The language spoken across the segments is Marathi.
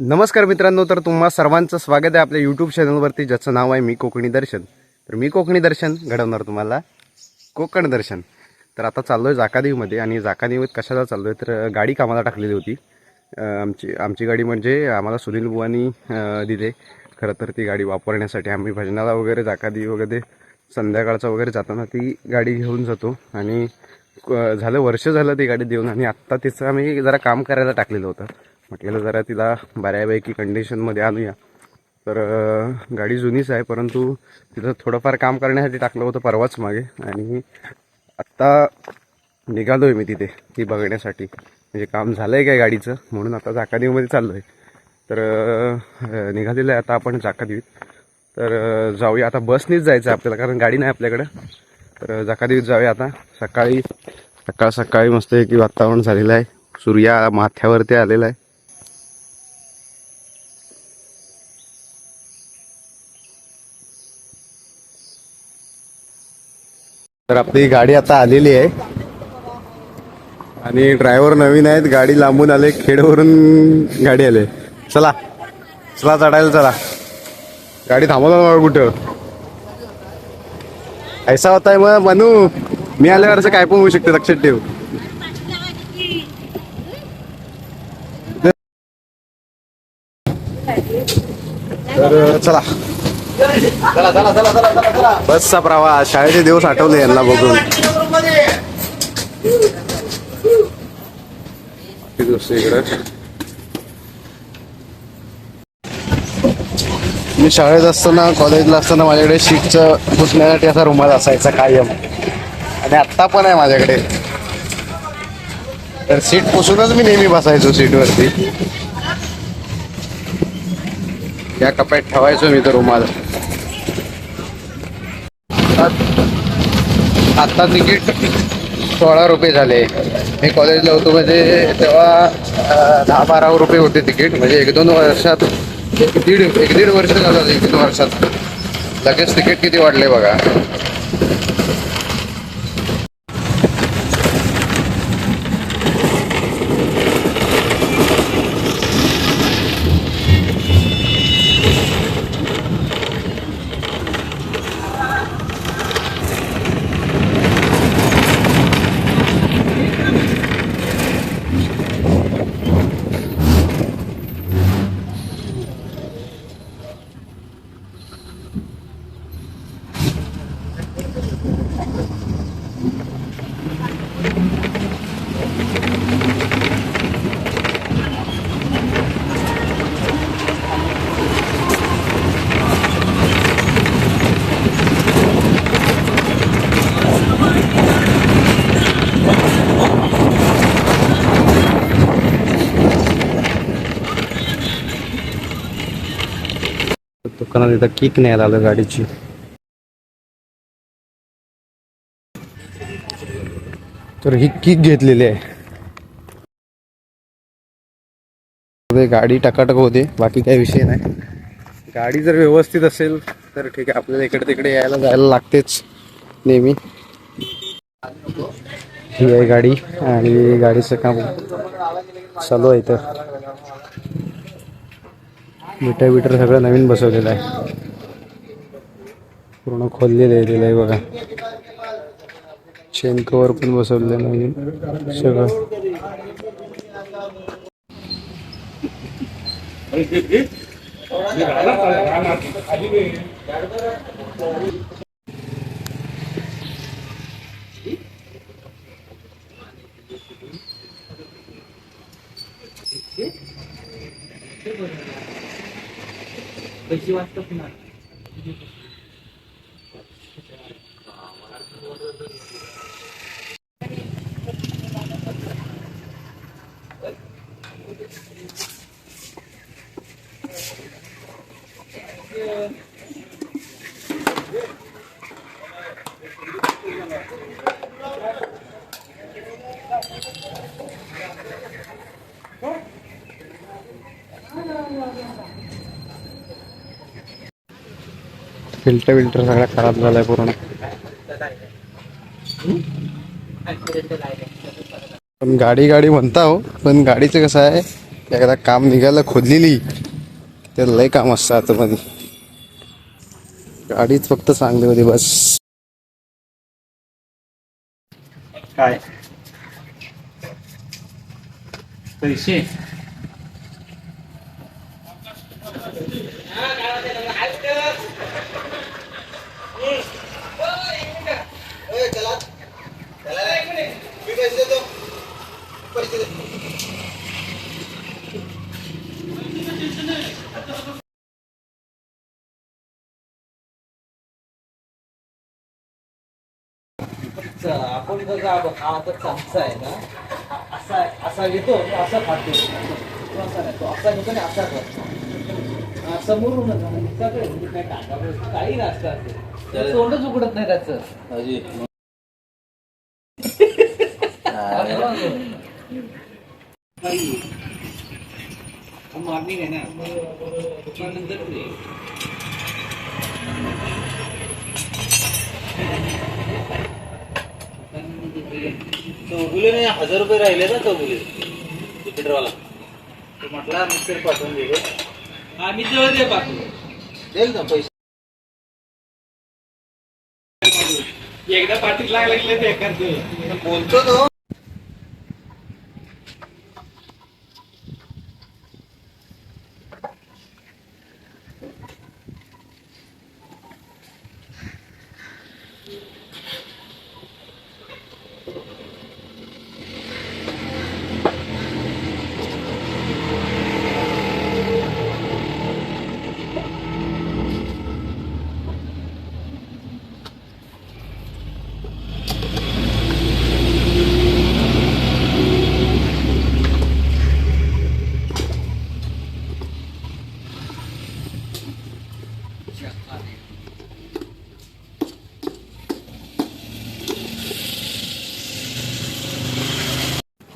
नमस्कार मित्रांनो तर तुम्हा सर्वांचं स्वागत आहे आपल्या यूट्यूब चॅनलवरती ज्याचं नाव आहे मी कोकणी दर्शन. तर मी कोकणी दर्शन घडवणार तुम्हाला. कोकण दर्शन. तर आता चाललो आहे जाकादेवीमध्ये आणि जाकादेवीत कशाला चाललो आहे तर गाडी कामाला टाकलेली होती. आमची आमची गाडी म्हणजे आम्हाला सुनील बुवानी दिले खरं तर ती गाडी वापरण्यासाठी आम्ही भजनाला वगैरे जाकादेवी वगैरे संध्याकाळचा वगैरे जाताना ती गाडी घेऊन जातो. आणि झालं वर्ष झालं ती गाडी देऊन आणि आत्ता तिचं आम्ही जरा काम करायला टाकलेलं होतं. म्हटलेलं जरा तिला बऱ्यापैकी कंडिशनमध्ये आणूया. तर गाडी जुनीच आहे परंतु तिथं थोडंफार काम करण्यासाठी टाकलं होतं परवाच मागे. आणि आत्ता निघालो आहे मी तिथे ती बघण्यासाठी. म्हणजे काम झालं आहे काय गाडीचं म्हणून आता जाकादेवीमध्ये चाललो आहे तर निघालेलं आहे आता आपण जाकादेवीत तर जाऊया आता बसनीच जायचं आहे आपल्याला कारण गाडी नाही आपल्याकडं. तर जाकादेवीत जाऊया आता. सकाळी सकाळ सकाळी मस्त की वातावरण झालेलं आहे. सूर्या माथ्यावरती आलेला आहे. तर आपली गाडी आता आलेली आहे. आणि ड्रायव्हर नवीन आहेत गाडी लांबून आले खेडवरून गाडी आले. चला चला चढायला चला. गाडी थांबवला कुठं? ऐसा होताय मग म्हणू मी आल्यावरचं काय पण होऊ शकते लक्षात ठेव. तर चला. बसचा प्रवास शाळेचे दिवस आठवले यांना बघून. इकडं मी शाळेत असताना कॉलेजला असताना माझ्याकडे शीटचं पुसण्यासाठी असा रुमाल असायचा कायम. आणि आत्ता पण आहे माझ्याकडे. तर सीट पुसूनच मी नेहमी बसायचो सीटवरती या कप्यात ठेवायचो मी तो रुमाल. आत्ता तिकीट सोळा रुपये झाले. मी कॉलेजला होतो म्हणजे तेव्हा दहा बारा रुपये होते तिकीट. म्हणजे एक दोन वर्षात एक दीड एक दीड वर्ष झालं एक दोन वर्षात. लगेच तिकीट किती वाढले बघा. दुकानात इथं किक नाही आलं गाडीची. तर ही किक घेतलेली आहे. गाडी टकाटक होते बाकी काही विषय नाही. गाडी जर व्यवस्थित असेल तर ठीक आहे आपल्याला इकडे तिकडे यायला जायला लागतेच नेहमी. ही आहे गाडी आणि गाडीचं काम चालू आहे इथं. मीटर बिटर सगळं नवीन बसवलेलं आहे. पूर्ण खोललेलं आहे आहे बघा. चेन कवर पण बसवलेलं नवीन. सगळं. पैसे वाचतात ना. फिल्टर विल्टर सगळा खराब झालाय पूर्ण. पण गाडी गाडी म्हणता हो पण गाडीचं कसं आहे एकदा काम निघालं खोदलेली ते लय काम असतं आतमध्ये. गाडीच फक्त चांगली होती बस. काय? पैसे? आपण कसं आपण हा आता चमचा आहे ना. असा असा घेतो असा खातो. तो असा नाही तो असा घेतो आणि असा खातो. समोरून काय टाका काही नसतं तोंडच उघडत नाही त्याचं. मॉर्निंग आहे ना नंतर चौगुले नाही हजार रुपये राहिले ना चौगुले. तिकीटवाला तो म्हटला मिक्सर पाठवून दिले आम्ही जेव्हा दे पाहतो देईल ना पैसे. एकदा पाठीत लागले ते करतो. बोलतो तो.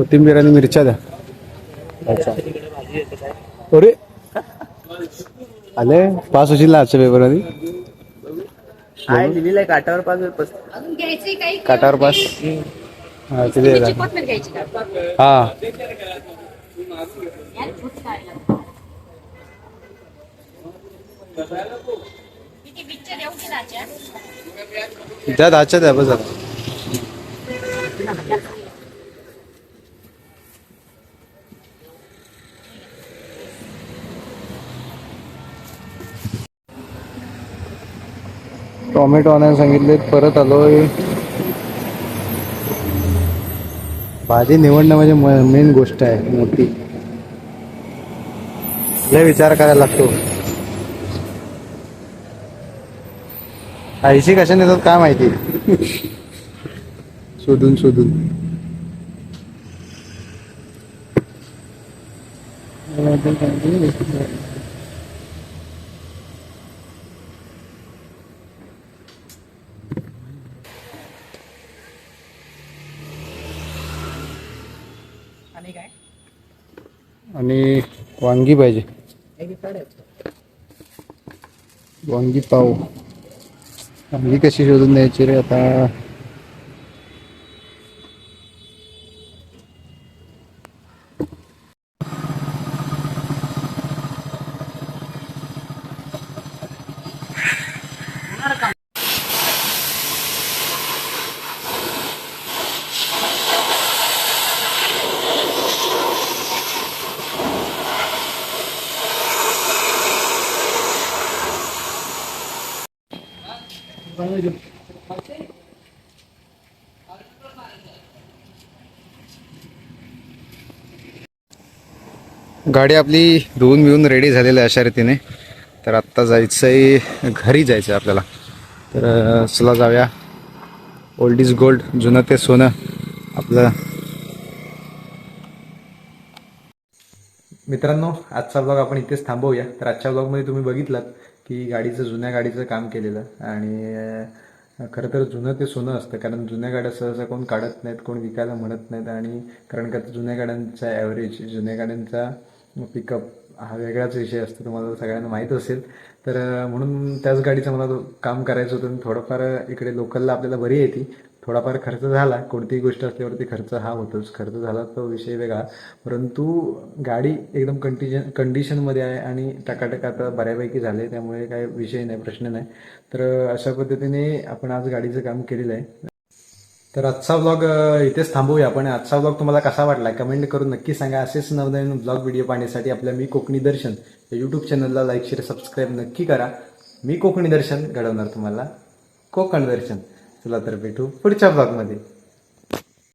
कोथिंबीर आणि मिरच्या द्या. अरे. आले? पास होशील ना आजच्या पेपरमध्ये काय दिलेलं आहे काटावर पाच अजून घ्यायची काही? काटावर पास हा तिथे द्या. कोथमीर घ्यायची का? हा. यात भूत काढलं. किती पिक्चर येऊ की नाच्या द्या दहाच्या द्या बस आता. टोमॅटो आणायला सांगितले परत आलोय. भाजी निवडणं म्हणजे मेन गोष्ट आहे मोठी. लय विचार करायला लागतो. आईशी कशाने येतात काय माहिती? शोधून शोधून. आणि वांगी पाहिजे. वांगी पाव. वांगी कशी शोधून द्यायची रे आता? गाडी आपली धुवून बिवून रेडी झालेली आहे अशा रीतीने. तर आत्ता जायचं आहे घरी जायचं आहे आपल्याला. तर चला जाऊया. ओल्ड इज गोल्ड जुनं ते सोनं. आपलं. मित्रांनो आजचा ब्लॉग आपण इथेच थांबवूया. तर आजच्या ब्लॉगमध्ये तुम्ही बघितलात की गाडीचं जुन्या गाडीचं काम केलेलं. आणि खरं तर जुनं ते सोनं असतं. कारण जुन्या गाड्या सहसा कोण काढत नाहीत कोण विकायला म्हणत नाहीत. आणि कारण का जुन्या गाड्यांचा ॲव्हरेज जुन्या गाड्यांचा पिकअप हा वेगळाच विषय असतो. तुम्हाला सगळ्यांना माहीत असेल. तर म्हणून त्याच गाडीचं मला काम करायचं होतं. थोडंफार इकडे लोकलला आपल्याला बरी येते. थोडाफार खर्च झाला कोणतीही गोष्ट असल्यावरती खर्च हा होतोच. खर्च झाला तो विषय वेगळा. परंतु गाडी एकदम कंटिजन कंडिशनमध्ये आहे आणि टकाटक आता बऱ्यापैकी झाले त्यामुळे काय विषय नाही प्रश्न नाही. तर अशा पद्धतीने आपण आज गाडीचं काम केलेलं आहे. तर आजचा ब्लॉग इथेच थांबवूया आपण. आजचा ब्लॉग तुम्हाला कसा वाटला कमेंट करून नक्की सांगा. असेच नवनवीन ब्लॉग व्हिडिओ पाहण्यासाठी आपल्या मी कोकणी दर्शन या यूट्यूब चॅनलला लाईक शेअर सबस्क्राईब नक्की करा. मी कोकणी दर्शन घडवणार तुम्हाला. कोकण दर्शन. चला तर भेटू पुढच्या भागमध्ये